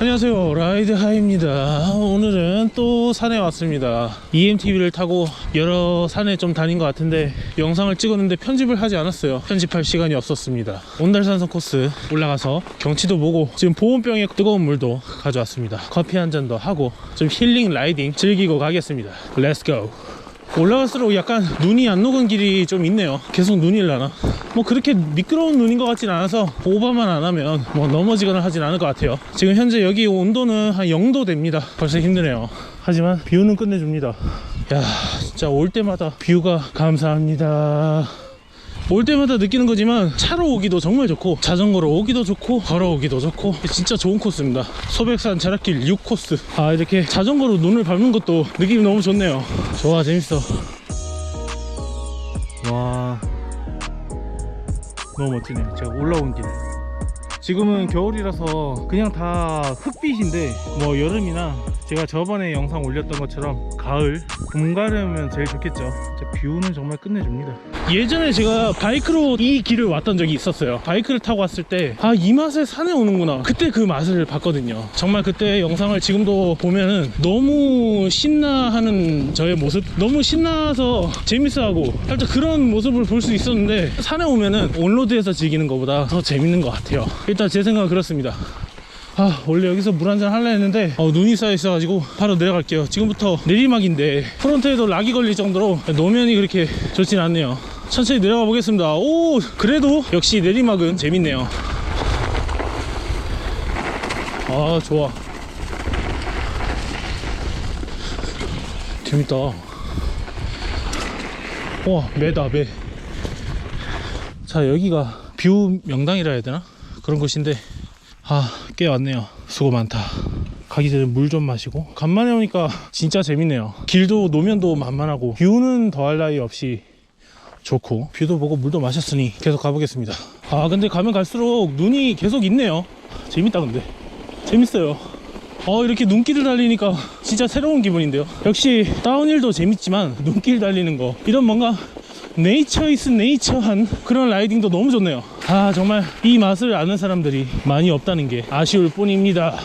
안녕하세요. 라이드 하입니다. 오늘은 또 산에 왔습니다. EMTB를 타고 여러 산에 좀 다닌 것 같은데 영상을 찍었는데 편집을 하지 않았어요. 편집할 시간이 없었습니다. 온달산성 코스 올라가서 경치도 보고 지금 보온병에 뜨거운 물도 가져왔습니다. 커피 한 잔 더 하고 좀 힐링 라이딩 즐기고 가겠습니다. 렛츠고 올라갈수록 약간 눈이 안 녹은 길이 좀 있네요. 계속 눈이 일라나? 뭐 그렇게 미끄러운 눈인 것 같진 않아서 오버만 안 하면 뭐 넘어지거나 하진 않을 것 같아요. 지금 현재 여기 온도는 한 0도 됩니다. 벌써 힘드네요. 하지만 뷰는 끝내줍니다. 야 진짜 올 때마다 뷰가 감사합니다 올 때마다 느끼는 거지만 차로 오기도 정말 좋고 자전거로 오기도 좋고 걸어오기도 좋고 진짜 좋은 코스입니다. 소백산 자락길 6코스. 아 이렇게 자전거로 눈을 밟는 것도 느낌이 너무 좋네요. 좋아 재밌어. 와 너무 멋지네요 제가 올라온 길 지금은 겨울이라서 그냥 다 흑빛인데 뭐 여름이나 제가 저번에 영상 올렸던 것처럼 가을 봄 가려면 제일 좋겠죠. 진짜 뷰는 정말 끝내줍니다 예전에 제가 바이크로 이 길을 왔던 적이 있었어요. 바이크를 타고 왔을 때 아 이 맛에 산에 오는구나. 그때 그 맛을 봤거든요. 정말 그때 영상을 지금도 보면은 너무 신나하는 저의 모습 너무 신나서 재밌어하고 살짝 그런 모습을 볼 수 있었는데 산에 오면은 온로드에서 즐기는 것보다 더 재밌는 것 같아요. 일단 제 생각은 그렇습니다. 아 원래 여기서 물 한잔 하려 했는데 어, 눈이 쌓여 있어 가지고 바로 내려갈게요. 지금부터 내리막인데 프론트에도 락이 걸릴 정도로 노면이 그렇게 좋진 않네요 천천히 내려가 보겠습니다. 오 그래도 역시 내리막은 재밌네요. 아 좋아. 재밌다. 와 매다 매. 자 여기가 뷰 명당이라 해야 되나? 그런 곳인데 아꽤 왔네요. 수고 많다. 가기 전에 물 좀 마시고. 간만에 오니까 진짜 재밌네요. 길도 노면도 만만하고 뷰는 더할 나위 없이 좋고 뷰도 보고 물도 마셨으니 계속 가보겠습니다. 아 근데 가면 갈수록 눈이 계속 있네요. 재밌다 근데. 재밌어요. 어 이렇게 눈길을 달리니까 진짜 새로운 기분인데요. 역시 다운힐도 재밌지만 눈길 달리는 거. 이런 뭔가 네이처 이스 네이처한 그런 라이딩도 너무 좋네요. 아 정말 이 맛을 아는 사람들이 많이 없다는 게 아쉬울 뿐입니다.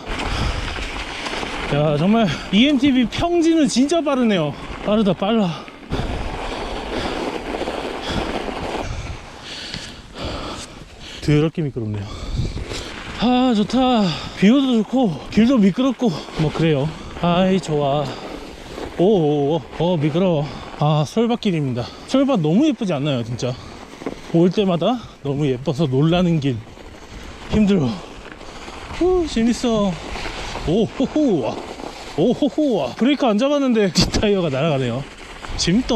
야 정말 EMTB 평지는 진짜 빠르네요. 빠르다 빨라 더럽게 미끄럽네요. 아 좋다. 뷰도 좋고 길도 미끄럽고. 뭐 그래요. 아이 좋아. 오오오 어 미끄러워. 아 솔밭길입니다. 솔밭 너무 예쁘지 않나요 진짜? 올 때마다 너무 예뻐서 놀라는 길. 힘들어. 후 재밌어. 오호호 오호호 브레이크 안 잡았는데 뒷타이어가 날아가네요. 재밌다.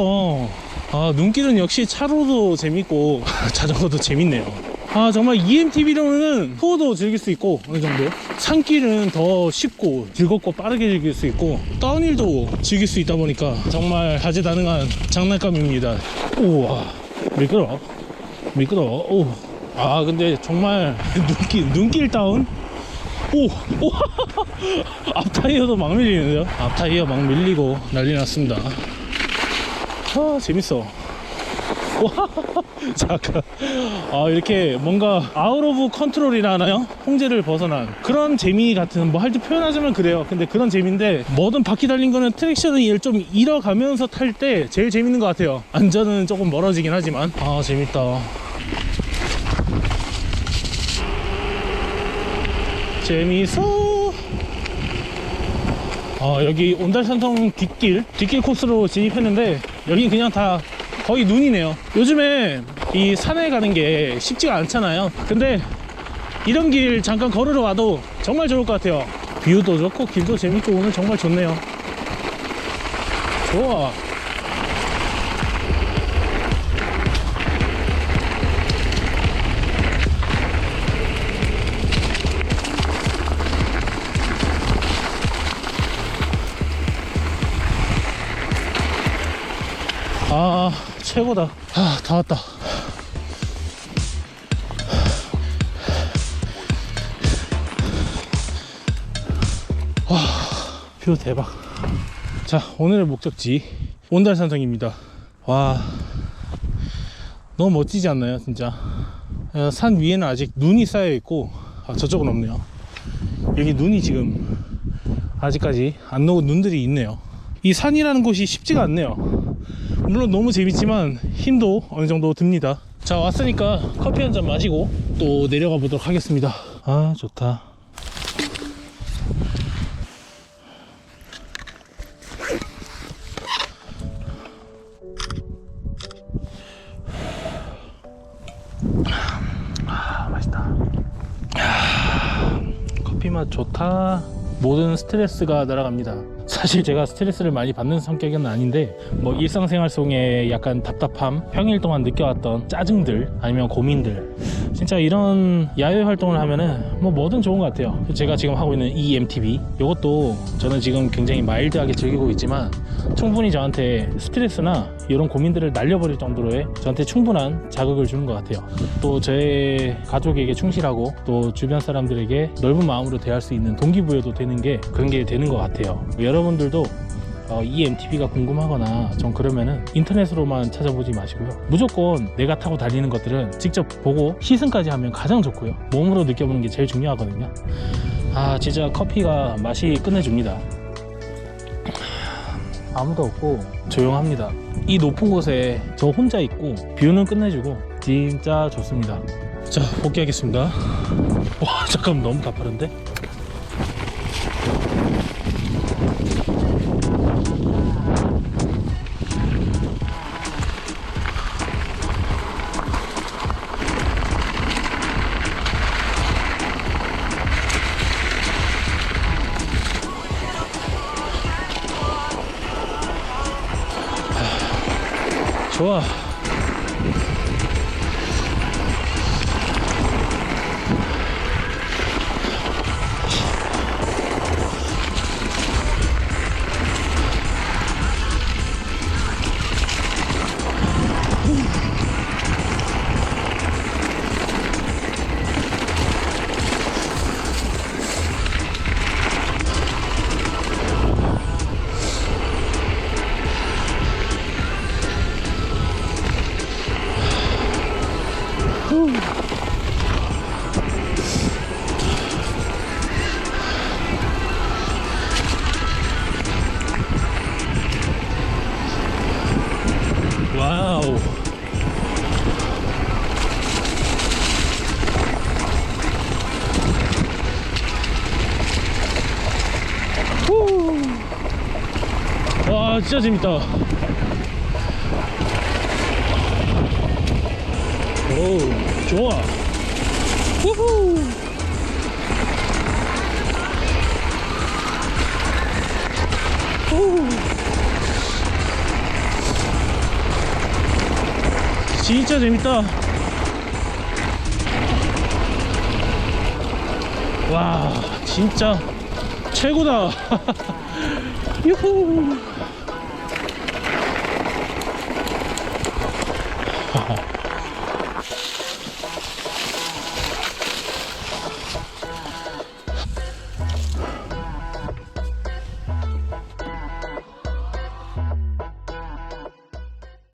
아 눈길은 역시 차로도 재밌고 자전거도 재밌네요 아 정말 EMTB로는 투어도 즐길 수 있고 어느 정도 산길은 더 쉽고 즐겁고 빠르게 즐길 수 있고 다운힐도 즐길 수 있다 보니까 정말 다재다능한 장난감입니다 우와 미끄러워 미끄러워 오아 근데 정말 눈길 눈길 다운 오, 오, 앞 타이어도 막 밀리는데요? 앞 타이어 막 밀리고 난리 났습니다. 아, 재밌어. 와, 잠깐. 아, 이렇게 뭔가 아웃 오브 컨트롤이라 하나요? 통제를 벗어난 그런 재미 같은, 뭐할때 표현하자면 그래요. 근데 그런 재미인데, 뭐든 바퀴 달린 거는 트랙션을 좀 잃어가면서 탈 때 제일 재밌는 것 같아요. 안전은 조금 멀어지긴 하지만. 아, 재밌다. 재미있어. 아, 여기 온달산성 뒷길, 뒷길 코스로 진입했는데, 여기 그냥 다 거의 눈이네요. 요즘에 이 산에 가는 게 쉽지가 않잖아요. 근데 이런 길 잠깐 걸으러 와도 정말 좋을 것 같아요. 뷰도 좋고, 길도 재밌고, 오늘 정말 좋네요. 좋아. 최고다. 아다 왔다. 와 뷰 대박. 자 오늘의 목적지. 온달산성입니다. 와. 너무 멋지지 않나요 진짜? 어, 산 위에는 아직 눈이 쌓여 있고 아, 저쪽은 없네요. 여기 눈이 지금 아직까지 안 녹은 눈들이 있네요. 이 산이라는 곳이 쉽지가 않네요. 물론 너무 재밌지만 힘도 어느 정도 듭니다. 자 왔으니까 커피 한 잔 마시고 또 내려가 보도록 하겠습니다. 아 좋다. 아 맛있다. 커피 맛 좋다. 모든 스트레스가 날아갑니다. 사실 제가 스트레스를 많이 받는 성격은 아닌데 뭐 일상생활 속에 약간 답답함, 평일 동안 느껴왔던 짜증들 아니면 고민들 진짜 이런 야외 활동을 하면은 뭐 뭐든 좋은 것 같아요. 제가 지금 하고 있는 이 MTB 이것도 저는 지금 굉장히 마일드하게 즐기고 있지만 충분히 저한테 스트레스나 이런 고민들을 날려버릴 정도로의 저한테 충분한 자극을 주는 것 같아요. 또 제 가족에게 충실하고 또 주변 사람들에게 넓은 마음으로 대할 수 있는 동기부여도 되는 게 그런 게 되는 것 같아요. 여러분들도 어, 이 MTB가 궁금하거나 전 그러면은 인터넷으로만 찾아보지 마시고요. 무조건 내가 타고 다니는 것들은 직접 보고 시승까지 하면 가장 좋고요. 몸으로 느껴보는 게 제일 중요하거든요. 아 진짜 커피가 맛이 끝내줍니다. 아무도 없고 조용합니다. 이 높은 곳에 저 혼자 있고 뷰는 끝내주고 진짜 좋습니다. 자 복귀하겠습니다. 와 잠깐 너무 가파른데? 후. 와 진짜 재밌다. 오 좋아. 우후. 후. 진짜 재밌다. 와, 진짜 최고다. 유후.